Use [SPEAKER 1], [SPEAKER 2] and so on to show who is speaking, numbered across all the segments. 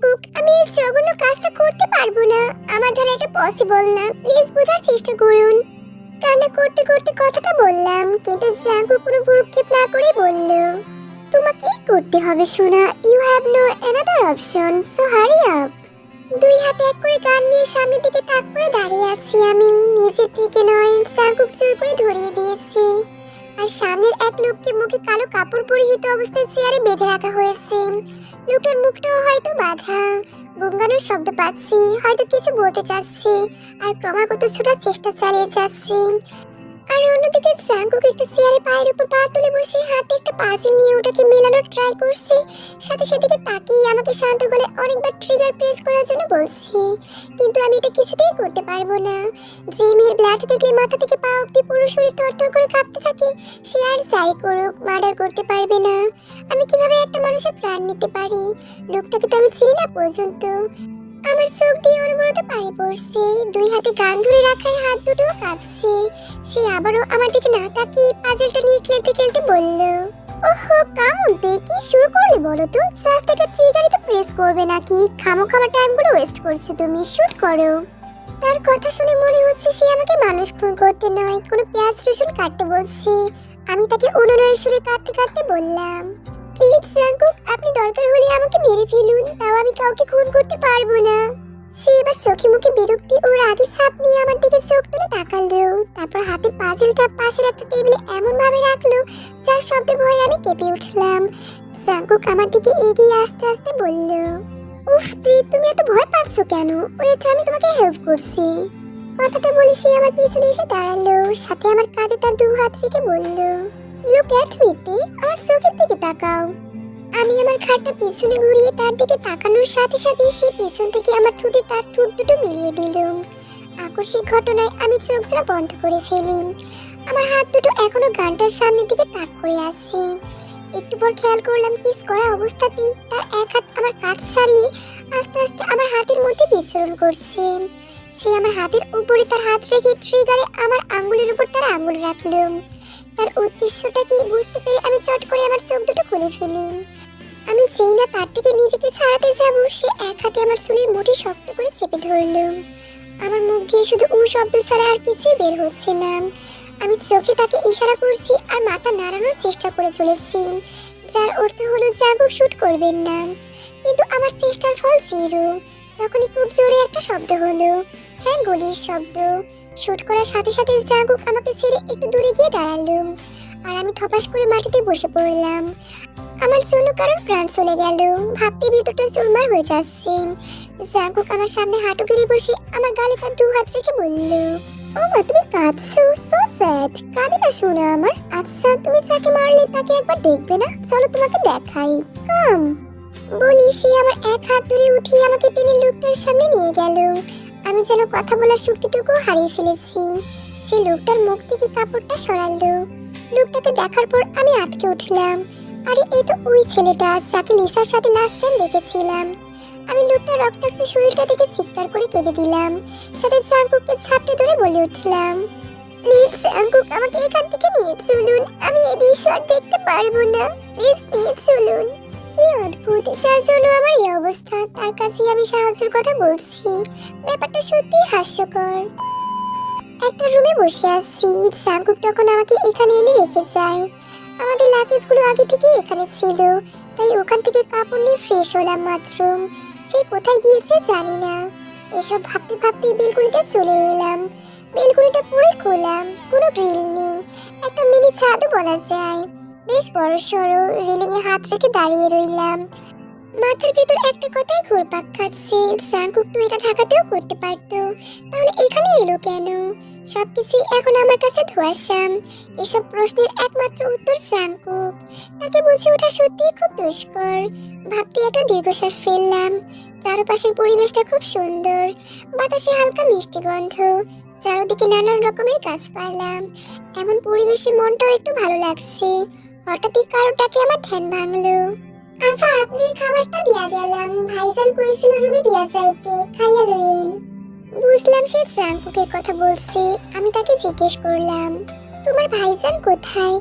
[SPEAKER 1] Jungkook আমি এই জঘন্য কাজটা করতে পারব না। আমার দ্বারা এটা পসিবল না। প্লিজ বোঝার চেষ্টা করুন। কান্না করতে করতে কথাটা বললাম, কিন্তু জাঙ্কুক কোনো ভুরুক্ষেপ না করে বলল, তোমাকেই করতে হবে সোনা। You have no another option so hurry up দুই হাতে এক করে গান নিয়ে সামনের দিকে তাক করে দাঁড়িয়ে আছি আমি। নিজের থেকে নয়, জাঙ্কুক জোর করে ধরিয়ে দিয়েছি। আর সামনের এক লোককে মুখে কালো কাপড় পরিহিত অবস্থায় চেয়ারে বেঁধে রাখা হয়েছে। লোকটার মুখটাও হয়তো বাধা। গঙ্গানোর শব্দ পাচ্ছি, হয়তো কিছু বলতে চাচ্ছি, আর ক্রমাগত ছোটার চেষ্টা চালিয়ে যাচ্ছি। আর অন্যদিকে জাঙ্কুক একটা চেয়ারে পায়ের উপর পা তুলে বসে হাতে একটা পাজিল নিয়ে ওটাকে মেলানোর ট্রাই করছে। সাথে সাথে তাকিয়ে আমাকে শান্ত গলে অনেকবার ট্রিগার প্রেস করার জন্য বলছি, কিন্তু আমি এটা কিছুতেই করতে পারব না। যে মেয়ের ব্লাড দেখলে মাথা থেকে পা অব্দি পুরো শরীর থরথর করে কাঁপতে থাকে, সে আর যাই করুক মার্ডার করতে পারবে না। আমি কীভাবে একটা মানুষের প্রাণ নিতে পারি? লোকটাকে তো আমি চিনি না পর্যন্ত। আমার চোখ দিয়ে অনবরত পানি পড়ছে। দুই হাতে গান ধরে রাখায় হাত দুটো কাঁপছে। সে আবারও আমার দিকে না তাকিয়ে পাজলটা নিয়ে খেলতে খেলতে বলল, ওহো কামুদ্দে কি শুরু করলে বলো তো? জাস্ট একটা ট্রিগারই তো প্রেস করবে নাকি? খামো খামা টাইমগুলো ওয়েস্ট করছ তুমি শুট করো। তার কথা শুনে মনে হচ্ছে সে আমাকে মানুষ খুন করতে নয়, কোনো পেঁয়াজ রসুন কাটতে বলছে। আমি তাকে অনুনয় সুরে কাঁদতে কাঁদতে বললাম প্লিজ জাঙ্কুক আপনি দরকার হলে আমাকে মেরে ফেলুন। তাও আমি কাউকে খুন করতে পারব না। সে এবার চোখে মুখে বিরক্তি ওর আগে ছাপ নিয়ে আমার দিকে চোখ তুলে তাকালো। তারপর হাতের পাজেলটা পাশের একটা টেবিলে এমন ভাবে রাখল, যার শব্দে ভয়ে আমি কেঁপে উঠলাম। জাঙ্কুক আমার দিকে এগিয়ে আসতে আসতে বলল, উফ দি তুমি এত ভয় পাচ্ছ কেন? ওয়েট আমি তোমাকে হেল্প করছি। কথাটা বলে সে আমার পিছনে এসে দাঁড়াল, সাথে আমার কাঁধে তার দু হাত রেখে বলল লুক অ্যাট মি তে আমার চোখের দিকে তাকাও। আমি আমার ঘাটটা পেছনে ঘুরিয়ে তার দিকে তাকানোর সাথে সাথে সে পেছন থেকে আমার ঠোঁটে তার ঠোঁট দুটো মিলিয়ে দিল আকস্মিক ঘটনায় আমি চোখ জোড়া বন্ধ করে ফেলি আমার হাত দুটো এখনও গানটার সামনের দিকে তাক করে আছে। একটু পর খেয়াল করলাম কিস করা অবস্থাতেই তার এক হাত আমার কাঁধ ছাড়িয়ে আস্তে আস্তে আমার হাতের মধ্যে বিচরণ করছে। সে আমার হাতের উপরে তার হাত রেখে ট্রিগারে আমার আঙ্গুলের উপর তার আঙ্গুল রাখল তার উদ্দেশ্যটা কি বুঝতে পেরে আমি চট করে আমার চোখ দুটো খুলে ফেলি আমি যেই না তার থেকে নিজেকে ছাড়াতে যাব, সে এক হাতে আমার চুলের মুঠি শক্ত করে চেপে ধরলো আমার মুখ দিয়ে শুধু উ শব্দ ছাড়া আর কিছুই বের হচ্ছে না। আমি চোখে তাকে ইশারা করছি আর মাথা নাড়ানোর চেষ্টা করে চলেছি। যার অর্থ হলো জাগুক শুট করবেন না। কিন্তু আমার চেষ্টার ফল জিরো। তখনই খুব জোরে একটা শব্দ হলো। হ্যাঁ গলির শব্দ। শুট করার সাথে সাথে জাগুক আমাকে ছেড়ে একটু দূরে গিয়ে দাঁড়াল আর আমি থপাস করে মাটিতে বসে পড়লাম। আমার জন্য কারোর প্রাণ চলে গেল। ভাবতে ভিতরটা চুরমার হয়ে যাচ্ছে। জাগুক আমার সামনে হাঁটু গেড়ে বসে আমার গালে তার দু হাত রেখে বলল, ও মা, তুমি কাঁদছো? সো স্যাড কাঁদে না শোনা আমার। আচ্ছা তুমি যাকে মারলে তাকে একবার দেখবে না? চলো তোমাকে দেখাই। কাম। বলি সে আমার এক হাত ধরে উঠিয়ে আমাকে টেনে লোকটার সামনে নিয়ে গেল। আমি যেন কথা বলার শক্তিটুকু হারিয়ে ফেলেছি। সে লোকটার মুখ থেকে কাপড়টা সরালো। লোকটাকে দেখার পর আমি আটকে উঠলাম। আরে, এই তো ওই ছেলেটা যাকে লিসার সাথে লাস্ট টাইম দেখেছিলাম। আমি লোকটার রক্তাক্ত শরীরটা দেখে চিৎকার করে কেঁদে দিলাম। সাথে জাঙ্কুককে ছাপটে ধরে বলে উঠলাম প্লিজ জাঙ্কুক, আমাকে এখান থেকে নিয়ে চলুন। আমি এই দৃশ্য আর দেখতে পারব না। প্লিজ নিয়ে চলুন। কি অদ্ভুত, যার জন্য আমার এই অবস্থা। তার কাছে আমি সাহায্যের কথা বলছি। ব্যাপারটা সত্যি হাস্যকর। একটা রুমে বসে আছি। জাঙ্কুক তখন আমাকে এখানে এনে রেখে যায়। আমাদের লাগেজগুলো আগে থেকে এখানে ছিল। তাই ওখান থেকে কাপড় নিয়ে ফ্রেশ হলাম মাত্র। সে কোথায় গিয়েছে জানি না। এসব ভাবতে ভাবতে বেলকুনিতে চলে এলাম। বেলকুনিটা পুরো খোলাম কোনো ড্রিল নেই। একটা মিনি ছাদও বলা যায়। বেশ বড় সড়ো রেলিং এ হাত রেখে দাঁড়িয়ে রইলাম। মাথার ভেতর একটা কথাই ঘুরপাক খাচ্ছে। জাঙ্কুক তো এটা ঢাকাতেও করতে পারতো। তাহলে এখানে এলো কেন? সবকিছুই এখন আমার কাছে ধোয়াশাম। এসব প্রশ্নের একমাত্র উত্তর জাঙ্কুক তাকে বুঝে ওঠা সত্যিই খুব দুষ্কর। ভাবতে একটা দীর্ঘশ্বাস ফেললাম। চারপাশের পরিবেশটা খুব সুন্দর। বাতাসে হালকা মিষ্টি গন্ধ। চারদিকে নানান রকমের গাছপালা এমন পরিবেশে মনটাও একটু ভালো লাগছে। হঠাৎই কারোটাকে আমার ধ্যান ভাঙলো। আফা, আপনি খাবারটা দিয়া গেলাম। ভাইজান কইছিল রুমে দিয়া যাইতে, খাইয়া লইন। বুঝলাম সে জাঙ্কুকের কথা বলছে, আমি তাকে জিজ্ঞেস করলাম, তোমার ভাইজান কোথায়?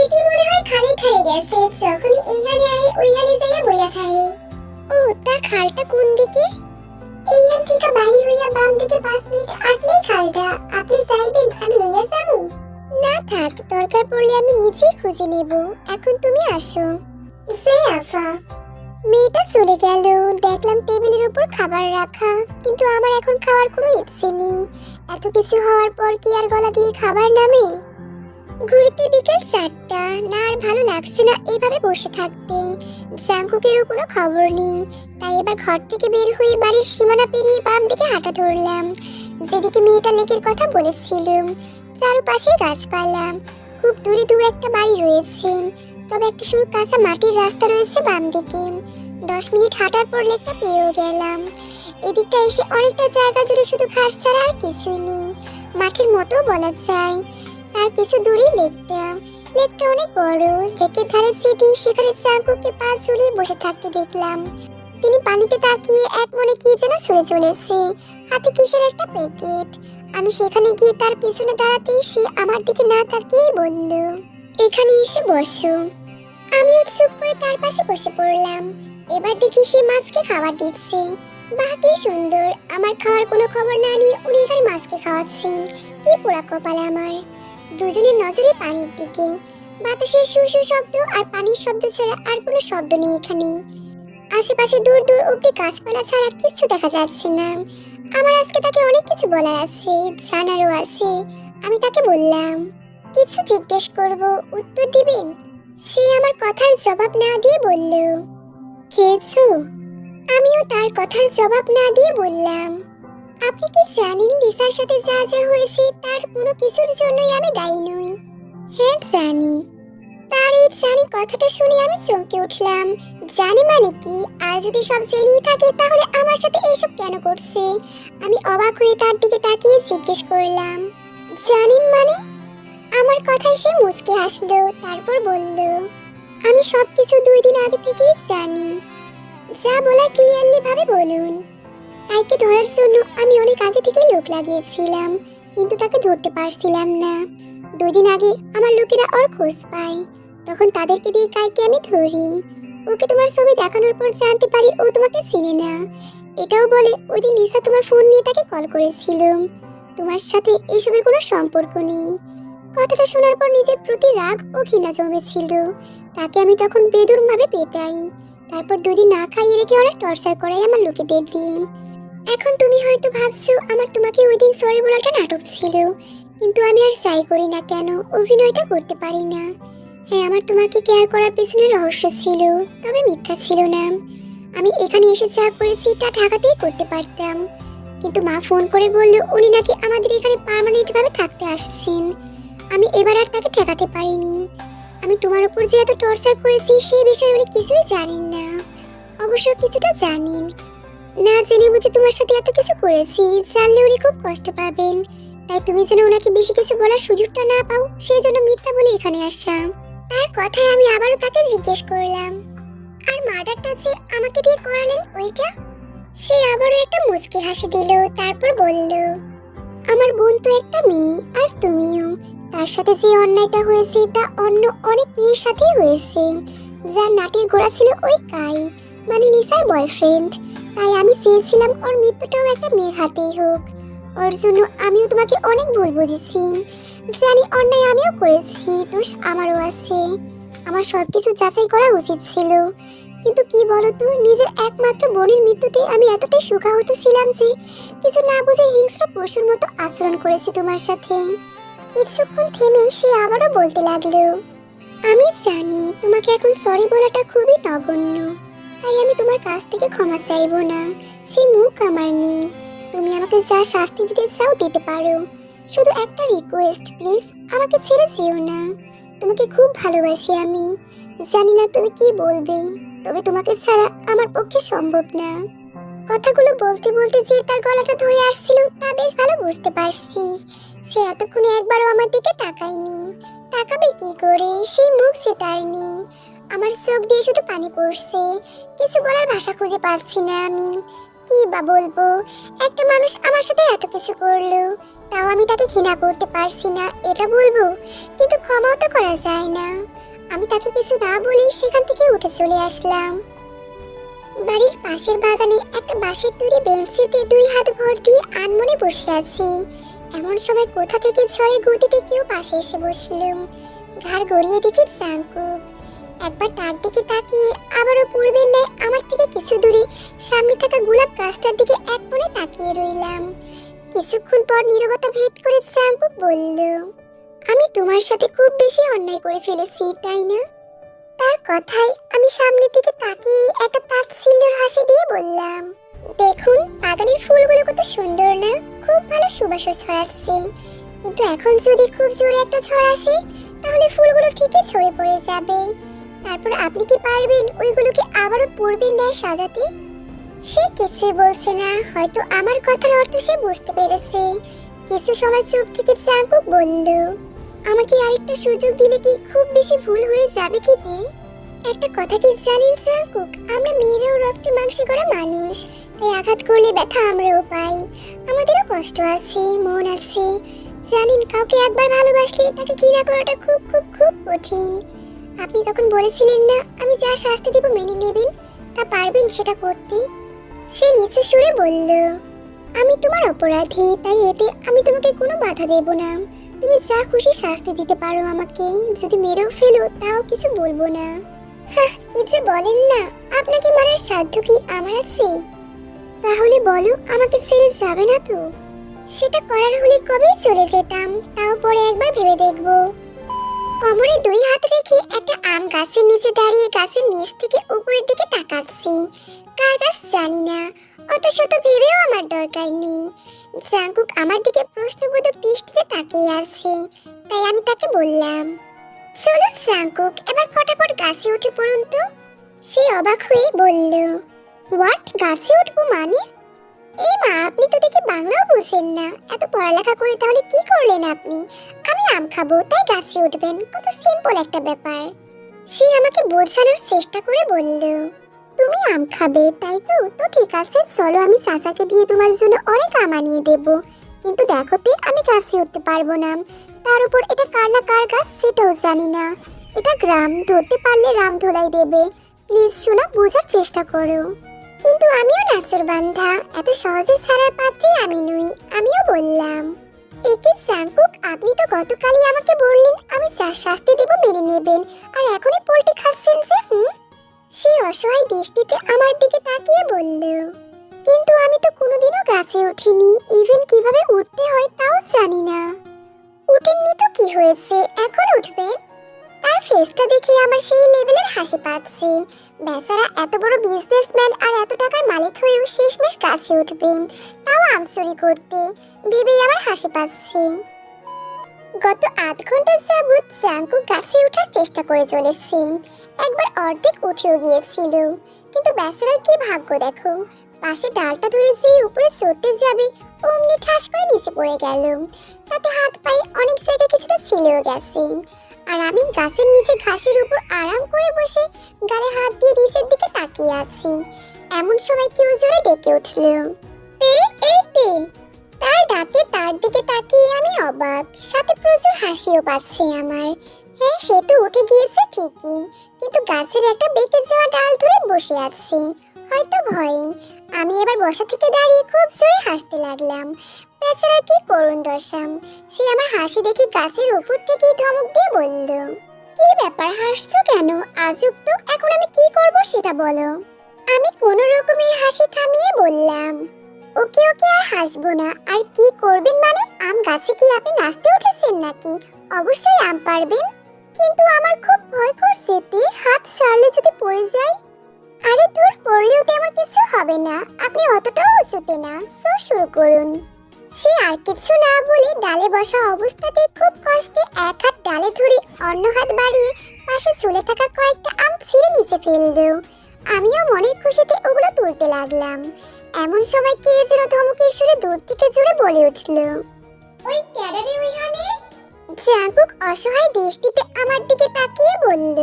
[SPEAKER 1] এটি মনে হয় খালি খালি গেছে, যখনই এইখানে আয় ওইখানে যাইয়া বইয়া খায়। ও তার খালটা কোন দিকে? এইখান থেকে বাড়ি হইয়া বাম দিকে পাঁচ মিনিট হাঁটলেই খালটা। আপনি চাইবেন আমি লইয়া যাব? না থাক, দরকার পড়লে আমি নিজেই খুঁজে নেব। এখন তুমি আসো। সে আফা, মেয়েটা চলে গেল। দেখলাম টেবিলের উপর খাবার রাখা, কিন্তু আমার এখন খাওয়ার কোনো ইচ্ছে নেই। এত কিছু হওয়ার পর কি আর গলা দিয়ে খাবার নামে? ঘুরতে বিকেল চারটা, না আর ভালো লাগছে না এভাবে বসে থাকতে। জাঙ্কুকেরও কোনো খবর নেই। তাই এবার ঘর থেকে বের হয়ে বাড়ির সীমানা পেরিয়ে বাম দিকে হাঁটা ধরলাম। যেদিকে মেয়েটা লেকের কথা বলেছিলাম চারপাশে গাছপালা। খুব দূরে দু একটা বাড়ি রয়েছে। তবে একটা সরু কাঁচা মাটির রাস্তা রয়েছে বাম দিকে। দশ মিনিট হাঁটার পর লেকটা পেয়েও গেলাম। এদিকটা এসে অনেকটা জায়গা জুড়ে শুধু ঘাস ছাড়া আর কিছুই নেই। মাঠের মতো বলা যায়। তার কিছু দূরে লেকটা। লেকটা অনেক বড়। লেকের ধারে যেতে সেখানে চাঙ্কুকে পা ঝুলিয়ে বসে থাকতে দেখলাম। তিনি পানিতে তাকিয়ে এক মনে কি যেন ছুড়ে চলেছে। হাতে কিসের একটা প্যাকেট আমি সেখানে গিয়ে তার পিছনে দাঁড়াতেই সে আমার দিকে না তাকিয়েই বলল, এখানে এসে বসো। আমিও চুপ করে তার পাশে বসে পড়লাম। এবার দেখি সে মাছকে খাবার দিচ্ছে। বাহ, কি সুন্দর! আমার খাওয়ার কোনো খবর না নিয়ে উনি এখানে মাছকে খাওয়াচ্ছেন। কি পোড়া কপাল আমার! দুজনের নজরে পানির দিকে। বাতাসের শু শব্দ আর পানির শব্দ ছাড়া আর কোনো শব্দ নেই এখানে। আশেপাশে দূর দূর অব্দি গাছপালা ছাড়া কিছু দেখা যাচ্ছে না। আমার আজকে তাকে অনেক কিছু বলার আছে, জানারও আছে। আমি তাকে বললাম, কিছু জিজ্ঞেস করব, উত্তর দিবেন? সে আমার কথার জবাব না দিয়ে বলল খেয়েছো আমিও তার কথার জবাব না দিয়ে বললাম, আপনি কি জানেন লিসার সাথে যা যা হয়েছে, তার কোনো কিছুর জন্যই আমি দায়ী নই? হ্যাঁ জানি। তার এই জানি কথাটা শুনে আমি চমকে উঠলাম। জানি মানে কি? আর যদি সব জেনেই থাকে, তাহলে আমার সাথে এইসব কেন করছে? আমি অবাক হয়ে তার দিকে তাকিয়ে জিজ্ঞেস করলাম জানেন মানে? আমার কথায় সে মুচকে হাসলো, তারপর বলল, আমি সবকিছু দুই দিন আগে থেকেই জানি। যা বলা ক্লিয়ারলি ভাবে বলুন। তাইকে ধরার জন্য আমি অনেক আগে থেকেই লোক লাগিয়েছিলাম, কিন্তু তাকে ধরতে পারছিলাম না। দুই দিন আগে আমার লোকেরা ওর খোঁজ পায়। তখন তাদেরকে দিয়ে কাইকে আমি ধরি। ওকে তোমার ছবি দেখানোর পর জানতে পারি ও তোমাকে চিনে না। এটাও বলে ওই দিন লিসা তোমার ফোন নিয়ে তাকে কল করেছিল। তোমার সাথে এসবের কোনো সম্পর্ক নেই। কথাটা শোনার পর নিজের প্রতি রাগ ও ঘৃণা জমেছিল। তাকে আমি তখন বেদুরম ভাবে পেটাই। তারপর দুদিন না খাইয়ে রেখে অনেক টর্চার করাই আমার লোকেদের দিয়ে এখন তুমি হয়তো ভাবছ আমার তোমাকে ওই দিন সরি বলাটা নাটক ছিল। কিন্তু আমি আর চাই করি না কেন, অভিনয়টা করতে পারি না। হ্যাঁ আমার তোমাকে কেয়ার করার পিছনে রহস্য ছিল, তবে মিথ্যা ছিল না। আমি এখানে এসে যা করেছি তা ঢাকাতেই করতে পারতাম। কিন্তু মা ফোন করে বলল, উনি নাকি আমাদের এখানে পার্মানেন্ট ভাবে থাকতে আসছেন। আমি এবার আর তাকে ঠেকাতে পারিনি। আমি তোমার উপর যে এত টর্চার করেছি সেই বিষয়ে উনি কিছুই জানেন না। অবশ্য কিছুটা জানেন। না জেনে বুঝে তোমার সাথে এত কিছু করেছি, জানলে উনি খুব কষ্ট পাবেন। তাই তুমি যেন ওনাকে বেশি কিছু বলার সুযোগটা না পাও, সেই জন্য মিথ্যা বলে এখানে আসা। তার কথায় আমি আবারও তাকে জিজ্ঞেস করলাম। আর মার্ডারটা যে আমাকে দিয়ে করালেন ওইটা? সে আবারও একটা মুচকি হাসি দিল, তারপর বলল, আমার বোন তো একটা মেয়ে, আর তুমিও। তার সাথে যে অন্যায়টা হয়েছে, তা অন্য অনেক মেয়ের সাথেই হয়েছে। যার নাটির গোড়া ছিল ওই কাই মানে লিসার বয়ফ্রেন্ড। তাই আমি চেয়েছিলাম ওর মৃত্যুটাও একটা মেয়ের হাতেই হোক। ওর জন্য আমিও তোমাকে অনেক ভুল বুঝেছি। জানি অন্যায় আমিও করেছি, দোষ আমারও আছে। আমার সব কিছু যাচাই করা উচিত ছিল। কিন্তু কি বলতো, নিজের একমাত্র বোনের মৃত্যুতে আমি এতটাই সুখাহত ছিলাম যে কিছু না বুঝে হিংস্র পশুর মতো আচরণ করেছি তোমার সাথে। কিছুক্ষণ থেমে সে আবারও বলতে লাগল, আমি জানি তোমাকে এখন সরি বলাটা খুবই নগণ্য। তাই আমি তোমার কাছ থেকে ক্ষমা চাইব না। সেই মুখ আমার নেই। তুমি আমাকে যা শাস্তি দিতে চাও দিতে পারো। শুধু একটা রিকোয়েস্ট প্লিজ আমাকে ছেড়ে যেও না। তোমাকে খুব ভালোবাসি আমি। জানি না তুমি কি বলবে। তবে তোমাকে ছাড়া আমার পক্ষে সম্ভব না। কথাগুলো বলতে বলতে যে তার গলাটা ধরে আসছিল, তা বেশ ভালো বুঝতে পারছি। সে এতক্ষণে একবারও আমার দিকে তাকায়নি। তাকাবে কি করে? সেই মুখ সে তার নেই। আমার চোখ দিয়ে শুধু পানি পড়ছে। কিছু বলার ভাষা খুঁজে পাচ্ছি না আমি। কি বা বলব? একটা মানুষ আমার সাথে এত কিছু করল, তাও আমি তাকে ঘৃণা করতে পারছি না, এটা বলব? কিন্তু ক্ষমাও তো করা যায় না। আমি তাকে কিছু না বলেই সেখান থেকে উঠে চলে আসলাম। বাড়ির পাশের বাগানে একটা বাঁশের তৈরি বেঞ্চিতে দুই হাত ভর দিয়ে আনমনে বসে আছি। এমন সময় কোথা থেকে ঝড়ে গতিতে কেউ পাশে এসে বসল। ঘাড় গড়িয়ে দেখি জাঙ্কুক একবার তার দিকে তাকিয়ে আবারও পূর্বের ন্যায় আমার থেকে কিছু দূরে সামনে থাকা গোলাপ গাছটার দিকে এক মনে তাকিয়ে রইলাম। কিছুক্ষণ পর নীরবতা ভেদ করে জাঙ্কুক বলল, আমি তোমার সাথে খুব বেশি অন্যায় করে ফেলেছি, তাই না? তার কথায় আমি সামনের দিকে তাকিয়ে একটা তাচ্ছিল্যর হাসি দিয়ে বললাম, দেখুন, বাগানের ফুলগুলো কত সুন্দর না? খুব ভালো সুবাস ছড়াচ্ছে। কিন্তু এখন যদি খুব জোরে একটা ঝড় আসে, তাহলে ফুলগুলো ঠিকই ছড়ে পড়ে যাবে। তারপর আপনি কি পারবেন ওইগুলোকে আবারও পূর্বের ন্যায় সাজাতে? সে কিছুই বলছে না, হয়তো আমার কথার অর্থ সে বুঝতে পেরেছে। কিছু সময় চুপ থেকে চাঙ্কুক বলল, আমাকে আরেকটা সুযোগ দিলে কি খুব বেশি ভুল হয়ে যাবে কি নে? একটা কথা কি জানেন চাঙ্কুক আমরা মেয়েরাও রক্তে মাংসে করা মানুষ, তাই আঘাত করলে ব্যথা আমরাও পাই। আমাদেরও কষ্ট আছে, মন আছে। জানেন, কাউকে একবার ভালোবাসলে তাকে ঘৃণা করাটা খুব খুব খুব কঠিন। আপনি তখন বলেছিলেন না আমি যা শাস্তি দেব মেনে নেবেন তা পারবেন সেটা করতে। সে নিচু সুরে বলল আমি তোমার অপরাধী তাই এতে আমি তোমাকে কোনো বাধা দেব না। তুমি যা খুশি শাস্তি দিতে পারো আমাকে যদি মেরেও ফেলো তাও কিছু বলব না। হাহ, কি বলেন না আপনাকে মারার সাধ্য কি আমার আছে? তাহলে বলো আমাকে ছেড়ে যাবে না তো? সেটা করার হলে কবেই চলে যেতাম তাও পরে একবার ভেবে দেখব। কোমরে দুই হাত রেখে একটা আম গাছের নিচে দাঁড়িয়ে গাছের নিচ থেকে উপরের দিকে তাকাচ্ছি। কার গাছ জানি না অত শত ভেবেও আমার দরকার নেই। জাঙ্কুক আমার দিকে প্রশ্নবোধক দৃষ্টিতে তাকিয়ে আছে, তাই আমি তাকে বললাম, চলুন জাঙ্কুক, এবার ফটাফট গাছে উঠে পড়ুন তো। সে অবাক হয়ে বলল, হোয়াট, গাছে উঠবো মানে? এই মা, আপনি তো দেখি বাংলাও বুঝেন না। এত পড়ালেখা করে তাহলে কি করলেন আপনি? আমি খাব, তাই গাছে উঠবেন। কত সিম্পল একটা ব্যাপার। সে আমাকে বোঝানোর চেষ্টা করে বলল, তুমি আম খাবে, তাই তো? তো ঠিক আছে, চলো আমি চাচাকে দিয়ে তোমার জন্য অনেক আম আনিয়ে দেব। কিন্তু দেখো তে, আমি গাছে উঠতে পারব না। তার উপর এটা কার না কার গাছ সেটাও জানি না। এটা গ্রাম, ধরতে পারলে রাম ধোলাই দেবে। প্লিজ শোনা বোঝার চেষ্টা করো। কিন্তু আমিও নাচর বান্ধা, এত সহজে ছাড়ার পাত্রী আমি নই, আমিও বললাম। একে জাঙ্কুক আপনি তো গতকালই আমাকে বললেন, আমি যা শাস্তি দেব মেনে নেবেন। আর এখনই পোল্টে খাচ্ছেন যে, হুম? সে অসহায় দৃষ্টিতে আমার দিকে তাকিয়ে বলল। কিন্তু আমি তো কোনোদিনও গাছে উঠিনি ইভেন কীভাবে উঠতে হয় তাও জানি না। উঠেননি তো কি হয়েছে? এখন উঠবেন? তার ফেসটা দেখে আমার সেই লেভেলের হাসি পাচ্ছে। বেচারা এত বড় বিজনেসম্যান আর এত টাকার মালিক হয়েও শেষমেশ গাছে উঠবে তাও আমসরি করতে। ভেবেই আমার হাসি পাচ্ছে। গত আধ ঘণ্টা যাবৎ জাঙ্কু গাছে ওঠার চেষ্টা করে চলেছে। একবার অর্ধেক উঠেও গিয়েছিল। কিন্তু বেচারার কি ভাগ্য দেখো? পাশে ডালটা ধরে যে উপরে চড়তে যাবে, অমনি ঠাস করে নিচে পড়ে গেল। তাতে হাত পায়ে অনেক জায়গায় কিছুটা ছিলেও গেছে। আর আমি গাছের নিচে ঘাসের উপর আরাম করে বসে গালে হাত দিয়ে নিচের দিকে তাকিয়ে আছি। এমন সময় কেউ জোরে ডেকে উঠল। তে এই তার ডাকে তার দিকে তাকিয়ে আমি অবাক, সাথে প্রচুর হাসিও পাচ্ছে আমার। হ্যাঁ সে তো উঠে গিয়েছে ঠিকই, কিন্তু গাছের একটা বেঁকে যাওয়া ডাল ধরে বসে আছে। হয়তো ভয়ে। আমি এবার বসা থেকে দাঁড়িয়ে খুব জোরে হাসতে লাগলাম। বেচারা কি করুণ দশাম সে আমার হাসি দেখে গাছের উপর থেকে ধমক দিয়ে বলল, কি ব্যাপার, হাসছো কেন? আজব তো, এখন আমি কি করব সেটা বলো। আমি কোনো রকমের হাসি থামিয়ে বললাম ওকে ওকে আর হাসবো না। আর কি করবেন মানে? আম গাছে কি আপনি নাচতে উঠেছেন নাকি? অবশ্যই আম পারবেন। কিন্তু আমার খুব ভয় করছে, তে। হাত ছাড়লে যদি পড়ে যায়? আরে দূর পড়লেও তো আমার কিছু হবে না। আপনি অতটাও উঁচুতে না। সো শুরু করুন। সে আর কিছু না বলে ডালে বসা অবস্থাতেই খুব কষ্টে এক হাত ডালে ধরে অন্য হাত বাড়িয়ে পাশে ঝুলে থাকা কয়েকটা আম ছিঁড়ে নিচে ফেলল। আমিও মনের খুশিতে ওগুলো তুলতে লাগলাম। এমন সময় কে যেন ধমকের সুরে দূর থেকে জুড়ে বলে উঠল। ওই ক্যাডারে ওইখানে? জাঙ্কুক অসহায় দৃষ্টিতে আমার দিকে তাকিয়ে বলল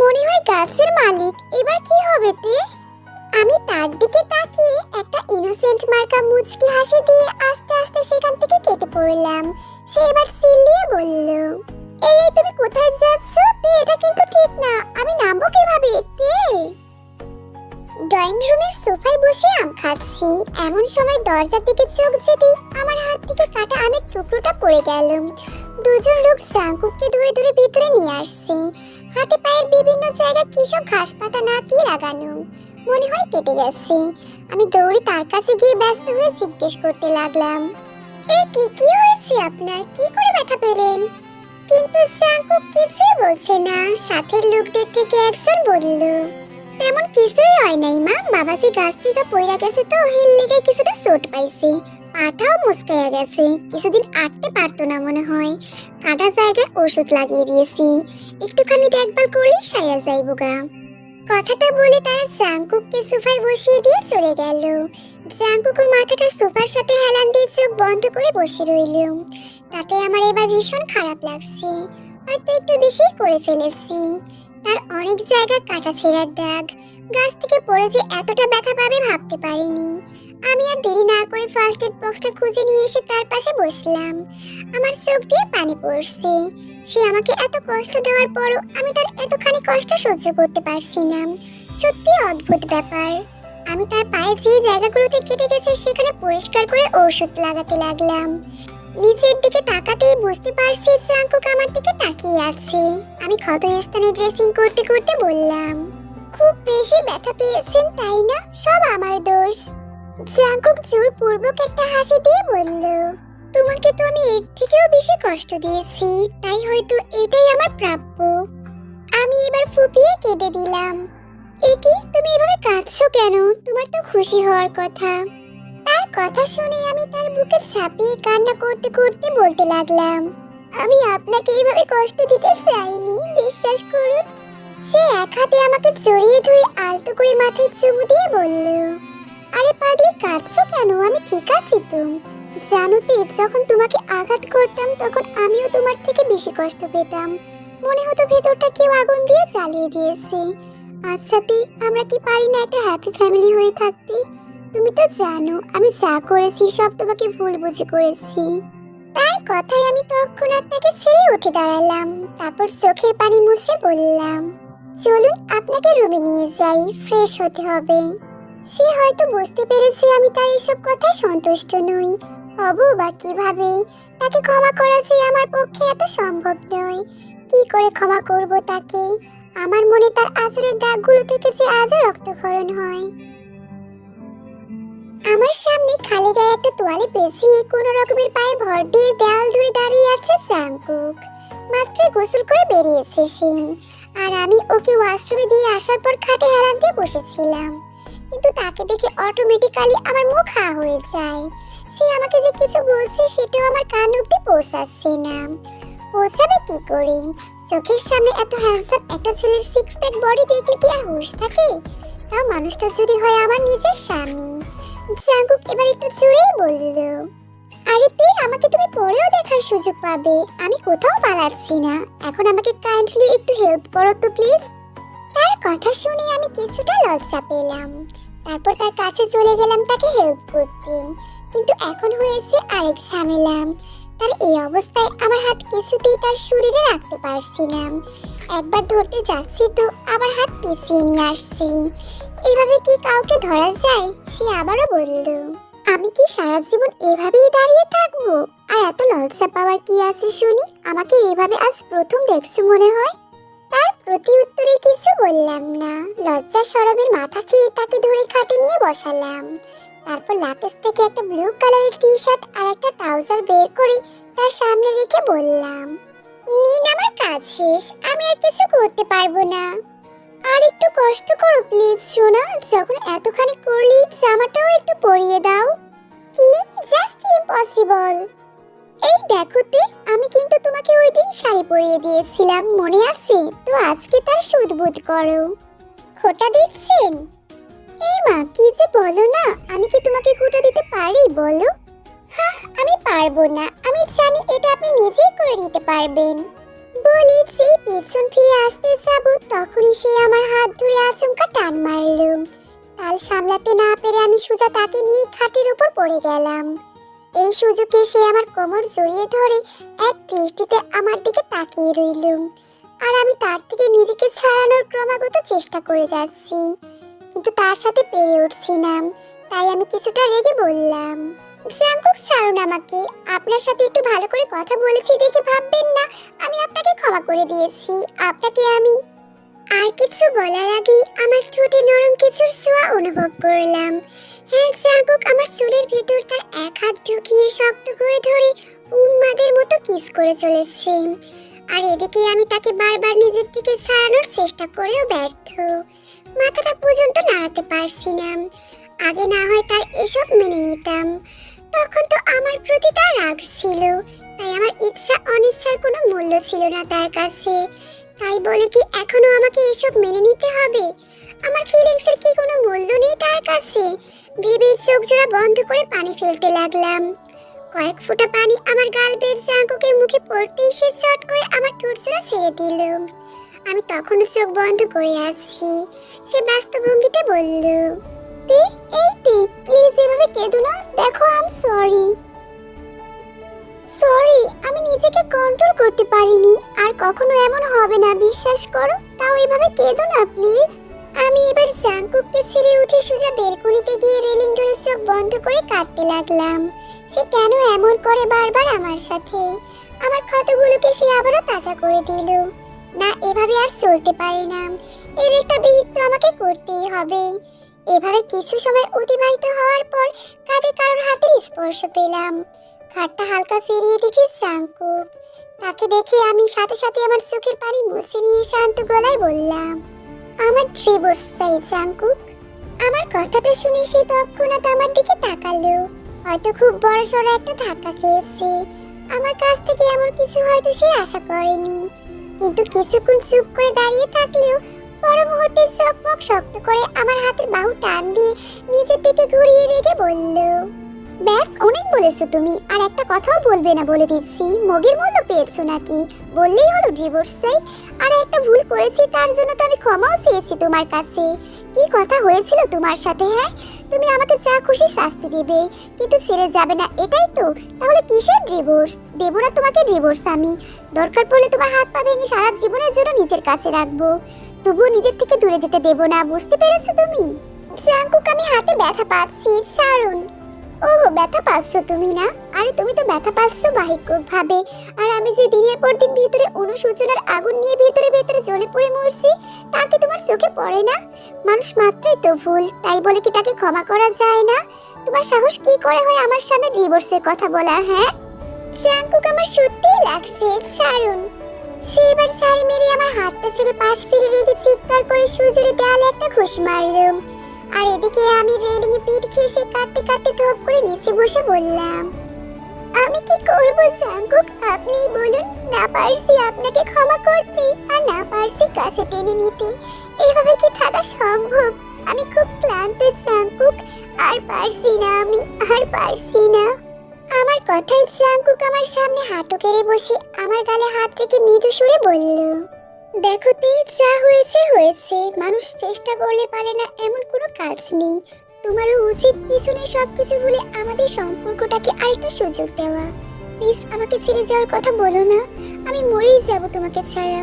[SPEAKER 1] মনে হয় গাছের মালিক এবার কি হবে তে? আমি তার দিকে তাকিয়ে একটা ইনোসেন্ট মার্কা মুচকি হাসি দিয়ে আস্তে আস্তে সেখান থেকে কেটে পড়লাম। সে এবার চিল্লিয়ে বলল এই তুমি কোথায় যাচ্ছ? তে এটা কিন্তু ঠিক না। আমি নামবো কীভাবে? তে? ড্রয়িং রুমের সোফায় বসে আম খাচ্ছি। এমন সময় দরজার দিকে চোখ যেতেই আমার হাত থেকে কাটা আমের টুকরোটা পড়ে গেল। দুজন লোক জাঙ্কুককে ধরে ধরে ভিতরে নিয়ে আসছে। হাতে পায়ের বিভিন্ন জায়গায় কি সব ঘাস পাতা না কি লাগানো। মনে হয় কেটে গেছে। আমি দৌড়ে তার কাছে গিয়ে ব্যস্ত হয়ে জিজ্ঞেস করতে লাগলাম এই কি কি হয়েছে আপনার? কি করে ব্যথা পেলেন? কিন্তু জাঙ্কুক কিছুই বলছে না। সাথের লোকদের থেকে একজন বলল তেমন কিছুই হয় নাই, মা। বাবাজি গাছ থেকে পইরা গেছে তো হিল লেগে কিছুটা চোট পাইছে। পাটাও মুসকাইয়া গেছে। কিছুদিন আটতে পারতো না মনে হয়। কাটা জায়গায় ওষুধ লাগিয়ে দিয়েছি। একটুখানি দেখভাল করলে সাইয়া যাইব গা। কথাটা বলে তারা জাঙ্কুককে সোফায় বসিয়ে দিয়ে চলে গেল। জাঙ্কুকও মাথাটা সোফার সাথে হেলান দিয়ে চোখ বন্ধ করে বসে রইল। তাতে আমার এবার ভীষণ খারাপ লাগছে। হয়তো একটু বেশি করে ফেলেছি। তার অনেক জায়গা কাটা ছেঁড়ার দাগ। গাছ থেকে পড়ে যে এতটা ব্যথা পাবে ভাবতে পারিনি। আমি আর দেরি না করে ফার্স্ট এড বক্সটা খুঁজে নিয়ে এসে তার পাশে বসলাম। আমার চোখ দিয়ে পানি পড়ছে। সে আমাকে এত কষ্ট দেওয়ার পরও আমি তার এতখানি কষ্ট সহ্য করতে পারছি না। সত্যি অদ্ভুত ব্যাপার। আমি তার পায়ে যে জায়গাগুলোতে কেটে গেছে সেখানে পরিষ্কার করে ঔষধ লাগাতে লাগলাম। নিচের দিকে তাকাতেই বুঝতে পারছি জাঙ্কুক আমার দিকে তাকিয়ে আছে। আমি ক্ষত স্থানে ড্রেসিং করতে করতে বললাম, খুব বেশি ব্যথা পেয়েছেন, তাই না? সব আমার দোষ। জাঙ্কুক জোরপূর্বক একটা হাসি দিয়ে বলল, তোমাকে তো আমি এর থেকেও বেশি কষ্ট দিয়েছি, তাই হয়তো এটাই আমার প্রাপ্য। আমি এবার ফুপিয়ে কেঁদে দিলাম একি তুমি এভাবে কাঁদছো কেন? তোমার তো খুশি হওয়ার কথা। কথা শুনে আমি তার বুকে ছাপিয়ে কান্না করতে করতে বলতে লাগলাম, আমি আপনাকে এইভাবে কষ্ট দিতে চাইনি, বিশ্বাস করুন। সে এক হাতে আমাকে জড়িয়ে ধরে আলতো করে মাথায় চুমু দিয়ে বলল, আরে পাগলি, কাঁদছো কেন? আমি ঠিক আছি তো। জানো তো, যখন তোমাকে আঘাত করতাম, তখন আমিও তোমার থেকে বেশি কষ্ট পেতাম। মনে হতো ভেতরটা কেউ আগুন দিয়ে জ্বালিয়ে দিয়েছে। আচ্ছা তি, আমরা কি পারি না একটা হ্যাপি ফ্যামিলি হয়ে থাকতে? তুমি তো জানো, আমি যা করেছি সব তোমাকে ভুল বুঝে করেছি। তার কথায় আমি তৎক্ষণাৎ তাকে ছেড়ে উঠে দাঁড়ালাম। তারপর চোখের পানি মুছে বললাম, চলুন আপনাকে রুমে নিয়ে যাই, ফ্রেশ হতে হবে। সে হয়তো বুঝতে পেরেছে আমি তার এসব কথায় সন্তুষ্ট নই। হব বা কীভাবে? তাকে ক্ষমা করা যে আমার পক্ষে এত সম্ভব নয়। কি করে ক্ষমা করব তাকে? আমার মনে তার আচরের দাগগুলো থেকে যে আজও রক্তক্ষরণ হয়। আমার সামনে খালি গায়ে একটা তোয়ালে পেঁচিয়ে কোনো রকমের পায়ে ভর দিয়ে দেওয়াল ধরে দাঁড়িয়ে আছে জাংকুক মাত্র গোসল করে বেরিয়েছে সে। আর আমি ওকে ওয়াশরুমে দিয়ে আসার পর খাটে হেলান দিয়ে বসেছিলাম। কিন্তু তাকে দেখে অটোমেটিক্যালি আমার মুখ হা হয়ে যায়। সে আমাকে যে কিছু বলছে সেটাও আমার কান অব্দি পৌঁছাচ্ছে না। পৌঁছাবে কি করে? চোখের সামনে এত হ্যান্ডসাম একটা ছেলের সিক্স প্যাক বডি দেখলে কি আর হুঁশ থাকে? তাও মানুষটা যদি হয় আমার নিজের স্বামী। জাঙ্কুক এবার একটু জোরেই বলল, আরে তে, আমাকে তুমি পরেও দেখার সুযোগ পাবে। আমি কোথাও পালাচ্ছি না। এখন আমাকে কাইন্ডলি একটু হেল্প করো তো প্লিজ তার কথা শুনে আমি কিছুটা লজ্জা পেলাম। তারপর তার কাছে চলে গেলাম তাকে হেল্প করতে। কিন্তু এখন হয়েছে আরেক ঝামেলা। তার এই অবস্থায় আমার হাত কিছুতেই তার শরীরে রাখতে পারছি না। একবার ধরতে যাচ্ছি তো, আবার হাত পিছিয়ে নিয়ে আসছি। এভাবে কি কাউকে ধরা যায়? সে আবারও বলল, আমি কি সারা জীবন এভাবেই দাঁড়িয়ে থাকব? আর এত লজ্জা পাওয়ার কি আছে শুনি? আমাকে এভাবে আজ প্রথম দেখছ মনে হয়? তার প্রতি উত্তরে কিছু বললাম না। লজ্জা সরবের মাথা খেয়ে তাকে ধরে খাটে নিয়ে বসালাম। তারপর লাকেজ থেকে একটা ব্লু কালারের টি শার্ট আর একটা ট্রাউজার বের করে তার সামনে রেখে বললাম, নিন আমার কাজ শেষ, আমি আর কিছু করতে পারব না। আর একটু কষ্ট করো, প্লিজ, সোনা। যখন এতখানি করলি, জামাটাও একটু পরিয়ে দাও। কি? জাস্ট ইম্পসিবল এই দেখো তে, আমি কিন্তু তোমাকে ওই দিন শাড়ি পরিয়ে দিয়েছিলাম, মনে আছে? তো আজকে তার সুদবুদ করো। খোটা দিচ্ছেন? এই মা, কি যে বলো না, আমি কি তোমাকে খোটা দিতে পারি, বলো? হ্যাঁ আমি পারব না। আমি জানি এটা আপনি নিজেই করে নিতে পারবেন। বলি পেছন ফিরে আসতে যাব, তখনই সে আমার হাত ধরে আচমকা টান মারল। তাল সামলাতে না পেরে আমি সোজা তাকে নিয়ে খাটের উপর পড়ে গেলাম। এই সুযোগে সে আমার কোমর জড়িয়ে ধরে এক দৃষ্টিতে আমার দিকে তাকিয়ে রইল। আর আমি তার থেকে নিজেকে ছাড়ানোর ক্রমাগত চেষ্টা করে যাচ্ছি। কিন্তু তার সাথে পেরে উঠছি না, তাই আমি কিছুটা রেগে বললাম জাঙ্কুক ছাড়ুন আমাকে। আপনার সাথে একটু ভালো করে কথা বলেছি দেখে ভাববেন না, আমি আপনাকে ক্ষমা করে দিয়েছি। আপনাকে আমি আর কিছু বলার আগে আমার ঠোঁটে নরম কিছুর ছোঁয়া অনুভব করলাম। হ্যাঁ জাগুক আমার চুলের ভেতর তার এক হাত ঢুকিয়ে শক্ত করে ধরে উন্মাদের মতো কিস করে চলেছে। আর এদিকে আমি তাকে বারবার নিজের থেকে ছাড়ানোর চেষ্টা করেও ব্যর্থ। মাথাটা পর্যন্ত নাড়াতে পারছি না। আগে না হয় তার এসব মেনে নিতাম। তখন তো আমার প্রতি তার রাগ ছিল। তাই আমার ইচ্ছা অনিচ্ছার কোনো মূল্য ছিল না তার কাছে। তাই বলে কি এখনও আমাকে এসব মেনে নিতে হবে? আমার ফিলিংস এর কি কোনো মূল্য নেই তার কাছে? ভেবে চোখ জোড়া বন্ধ করে পানি ফেলতে লাগলাম। কয়েক ফোঁটা পানি আমার গাল বের জাঙ্কুকের মুখে পড়তেই সে চট করে আমার ঠোঁট জোড়া ছেড়ে দিল। আমি তখনও চোখ বন্ধ করে আছি, সে ব্যস্ত ভঙ্গিতে বলল তে এই তে প্লিজ এভাবে কেঁদো না। দেখো আই এম সরি সরি আমি নিজেকে কন্ট্রোল করতে পারিনি। আর কখনো এমন হবে না, বিশ্বাস করো। তাও এভাবে কেঁদো না প্লিজ আমি এবার জাংকুককে ছেড়ে উঠে সোজা বেলকনিতে গিয়ে রেলিং ধরে চোখ বন্ধ করে কাঁদতে লাগলাম। সে কেন এমন করে বারবার আমার সাথে? আমার ক্ষতগুলোকে সে আবারও তাজা করে দিল। না, এভাবে আর চলতে পারি না। এর একটা বিহিত আমাকে করতেই হবে। এভাবে কিছু সময় অতিবাহিত হওয়ার পর কাঁধে কারোর হাতের স্পর্শ পেলাম। খাটটা হালকা ফিরিয়ে দেখি জাংকুক তাকে দেখে আমি সাথে সাথে আমার চোখের পানি মুছে নিয়ে শান্ত গলায় বললাম, আমার ডিভোর্স চাই জাংকুক আমার কথাটা শুনে সে তৎক্ষণাৎ আমার দিকে তাকালো। হয়তো খুব বড় সড়ো একটা ধাক্কা খেয়েছে। আমার কাছ থেকে এমন কিছু হয়তো সে আশা করেনি। কিন্তু কিছুক্ষণ চুপ করে দাঁড়িয়ে থাকলেও পর মুহূর্তে চোখ শক্ত করে আমার হাতের বাহু টান দিয়ে নিজের দিকে ঘুরিয়ে রেখে বলল, ব্যাস, অনেক বলেছ তুমি, আর একটা কথাও বলবে না বলে দিচ্ছি। মগের মূল্য পেয়েছ নাকি? বললেই হলো ডিভোর্স আর একটা ভুল করেছি, তার জন্য তো আমি ক্ষমাও চেয়েছি তোমার কাছে। কি কথা হয়েছিল তোমার সাথে হ্যাঁ? তুমি আমাকে যা খুশি শাস্তি দেবে, কিন্তু ছেড়ে যাবে না এটাই তো। তাহলে কিসের ডিভোর্স দেবো না তোমাকে ডিভোর্স আমি। দরকার পড়লে তোমার হাত পা ভেঙে সারা জীবনের জন্য নিজের কাছে রাখব। তবুও নিজের থেকে দূরে যেতে দেবো না, বুঝতে পেরেছ তুমি? জাঙ্কুক, আমি হাতে ব্যথা পাচ্ছি, ছাড়ুন। ওহ, ব্যথা পাচ্ছ তুমি না? আরে, তুমি তো ব্যথা পাচ্ছ বাহিক ভাবে আর আমি যে দিনের পর দিন ভিতরে অনুশোচনার আগুন নিয়ে ভিতরে ভিতরে জ্বলে পড়ে মরছি, তা কি তোমার চোখে পড়ে না? মানুষ মাত্রই তো ভুল, তাই বলে কি তাকে ক্ষমা করা যায় না? তোমার সাহস কি করে হয় আমার সামনে ডিভোর্সের কথা বলা হ্যাঁ? জাঙ্কুক, আমার সত্যিই লাগছে, ছাড়ুন। সে এবার সারি মেরে আমার হাতটা ছেড়ে পাশ ফিরে রেখে চিৎকার করে সুজুরে দেয়ালে একটা ঘুষি মারলো আর এদিকে আমি রেলিং এ পিঠ ঘেঁষে কাঁদতে কাঁদতে ধপ করে নিচে বসে বললাম, আমি কি করব জাঙ্কুক? আপনি বলুন, না পারছি আপনাকে ক্ষমা করতে আর না পারছি কাছে টেনে নিতে। এভাবে কি থাকা সম্ভব? আমি খুব ক্লান্ত জাঙ্কুক, আর পারছি না আমি, আর পারছি না। আমার কথায় জাঙ্কুক আমার সামনে হাঁটু কেড়ে বসে আমার গালে হাত রেখে মৃদু সুরে বলল, দেখো তে, যা হয়েছে হয়েছে। মানুষ চেষ্টা করলে পারে না, এমন কোনো কাজ নেই। তোমারও উচিত পিছনে সব কিছু ভুলে আমাদের সম্পর্কটাকে আরেকটা সুযোগ দেওয়া। প্লিজ আমাকে ছেড়ে যাওয়ার কথা বলো না। আমি মরেই যাব তোমাকে ছাড়া।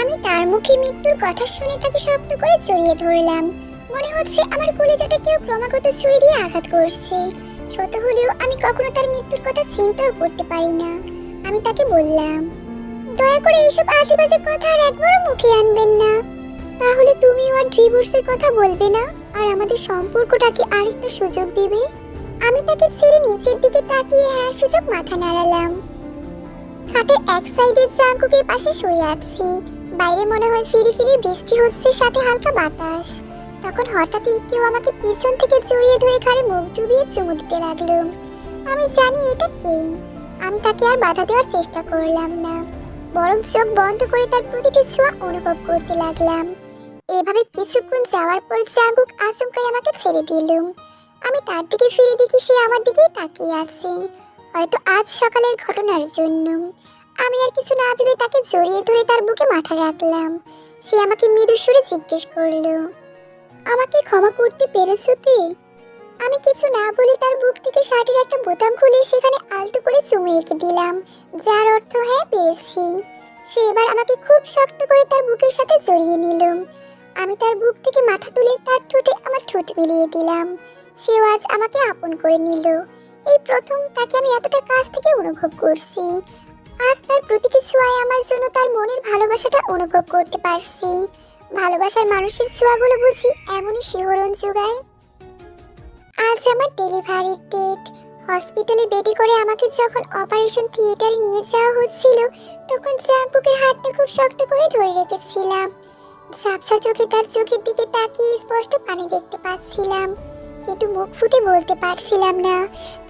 [SPEAKER 1] আমি তার মুখে মৃত্যুর কথা শুনে তাকে শক্ত করে জড়িয়ে ধরলাম। মনে হচ্ছে আমার কলেজাটা কেউ ক্রমাগত ছুরি দিয়ে আঘাত করছে। শত হলেও আমি কখনো তার মৃত্যুর কথা চিন্তাও করতে পারি না। আমি তাকে বললাম, দয়া করে এইসব বাজে কথা আর একবারও মুখে আনবেন না। তাহলে তুমি আর ডিভোর্সের কথা বলবে না, আর আমাদের সম্পর্কটাকে আরেকটা সুযোগ দিবে? আমি তাকে ছেড়ে নিচের দিকে তাকিয়ে হ্যাঁ সুযোগ মাথা নাড়ালাম। খাটের এক সাইডে জাঙ্কুকের পাশে শুয়ে আছি। বাইরে মনে হয় ফিরি ফিরি বৃষ্টি হচ্ছে, সাথে হালকা বাতাস। তখন হঠাৎই কেউ আমাকে পিছন থেকে জড়িয়ে ধরে ঘাড়ে মুখ ডুবিয়ে চুমু দিতে লাগল। আমি জানি এটা কে আমি তাকে আর বাধা দেওয়ার চেষ্টা করলাম না। বরং চোখ বন্ধ করে তার প্রতিটি ছোঁয়া অনুভব করতে লাগলাম। এভাবে কিছুক্ষণ যাওয়ার পর জাগুক আচমকাই আমাকে ছেড়ে দিল। আমি তার দিকে ফিরে দেখি সে আমার দিকেই তাকিয়ে আছে। হয়তো আজ সকালের ঘটনার জন্য। আমি আর কিছু না ভেবে তাকে জড়িয়ে ধরে তার বুকে মাথা রাখলাম। সে আমাকে মৃদু সুরে জিজ্ঞেস করল আমাকে ক্ষমা করতে পেরেছ তে? আমি কিছু না বলে তার বুক থেকে শার্টের একটা বোতাম খুলে সেখানে আলতো করে চুমু এঁকে দিলাম, যার অর্থ হ্যাঁ পেরেছি সে এবার আমাকে খুব শক্ত করে তার বুকের সাথে জড়িয়ে নিল। আমি তার বুক থেকে মাথা তুলে তার ঠোঁটে আমার ঠোঁট মিলিয়ে দিলাম। সেও আজ আমাকে আপন করে নিল। এই প্রথম তাকে আমি এতটা কাছ থেকে অনুভব করছি। আজ তার প্রতিটি ছোঁয়ায় আমার জন্য তার মনের ভালোবাসাটা অনুভব করতে পারছি। ভালোবাসার মানুষের ছোঁয়াগুলো বুঝি এমনই শিহরণ যোগায়। আজ আমার ডেলিভারির ডেট হসপিটালে বেডে করে আমাকে যখন অপারেশন থিয়েটারে নিয়ে যাওয়া হচ্ছিল, তখন জাঙ্কুকের হাতটা খুব শক্ত করে ধরে রেখেছিলাম। ঝাপসা চোখে তার চোখের দিকে তাকিয়ে স্পষ্ট পানি দেখতে পাচ্ছিলাম। কিন্তু মুখ ফুটে বলতে পারছিলাম না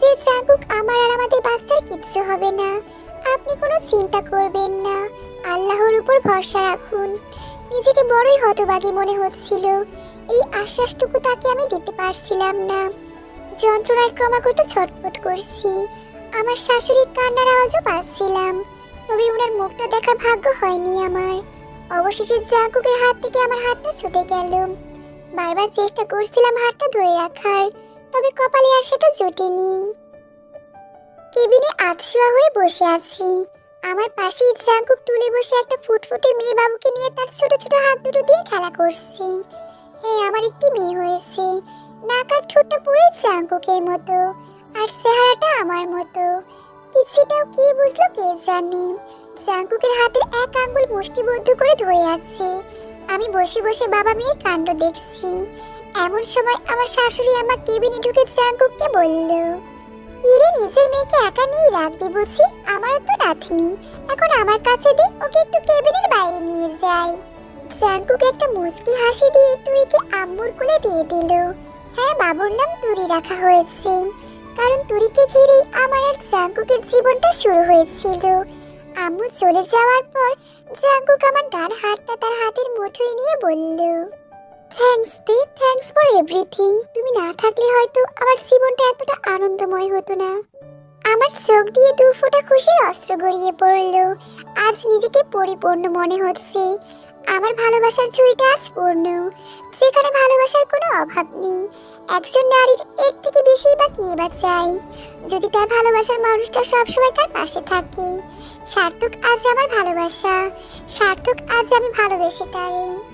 [SPEAKER 1] যে জাঙ্কুক আমার আর আমাদের বাচ্চার কিচ্ছু হবে না। আপনি কোনো চিন্তা করবেন না। আল্লাহর উপর ভরসা রাখুন। নিজেকে বড়ই হতবাগী মনে হচ্ছিল। এই আশ্বাসটুকু তাকে আমি দিতে পারছিলাম না। যন্ত্রণায় ক্রমাগত ছটফট করছি। আমার শাশুড়ির কান্নার আওয়াজও পাচ্ছিলাম। তবে ওনার মুখটা দেখার ভাগ্য হয়নি আমার। অবশেষে জাঙ্কুকের হাত থেকে আমার হাতটা ছুটে গেল। বারবার চেষ্টা করছিলাম হাতটা ধরে রাখার, তবে কপালে আর সেটা জোটেনি। কেবিনে আতশোয়া হয়ে বসে আছি। আমার পাশে জাঙ্কুক তুলে বসে একটা ফুটফুটে মেয়ে বাবুকে নিয়ে তার ছোট ছোট হাত দুটো দিয়ে খেলা করছে। হ্যাঁ আমার একটি মেয়ে হয়েছে। নাক আর ঠোঁটটা পুরো জাঙ্কুকের মতো। আর চেহারাটা আমার মতো। পিছিটাও কি বুঝলো কে জানে। জাঙ্কুকের হাতের এক আঙ্গুল মুষ্টিবদ্ধ করে ধরে আছে। আমি বসে বসে বাবা মেয়ের কাণ্ড দেখছি। এমন সময় আমার শাশুড়ি আমার কেবিনে ঢুকে জাঙ্কুককে বলল কিরে নিজের মেয়েকে একা নিয়ে রাখবি বুঝি? আমার তো রাখিনি এখন আমার কাছে দে, ওকে একটু কেবিনের বাইরে নিয়ে যাই। জাঙ্কুকে একটা মুচকি হাসি দিয়ে তুরিকে আম্মুর কোলে দিয়ে দিল। হ্যাঁ বাবুর নাম তুরি রাখা হয়েছে। কারণ তুরিকে ঘিরেই আমার আর জাঙ্কুকের জীবনটা শুরু হয়েছিল। আম্মু চলে যাওয়ার পর জাঙ্কুক আমার ডান হাতটা তার হাতের মুঠোয় নিয়ে বলল থ্যাঙ্কস দে থ্যাঙ্কস ফর এভরিথিং তুমি না থাকলে হয়তো আমার জীবনটা এতটা আনন্দময় হতো না। আমার চোখ দিয়ে দু ফোঁটা খুশির অস্ত্র গড়িয়ে পড়ল। আজ নিজেকে পরিপূর্ণ মনে হচ্ছে। আমার ভালোবাসার ঝুড়িটা আজ পূর্ণ। সেখানে ভালোবাসার কোনো অভাব নেই। একজন নারীর এর থেকে বেশি বা কি বা চাই যদি তার ভালোবাসার মানুষটা সবসময় তার পাশে থাকে। সার্থক আজ আমার ভালোবাসা। সার্থক আজ আমি ভালোবেসে তারে।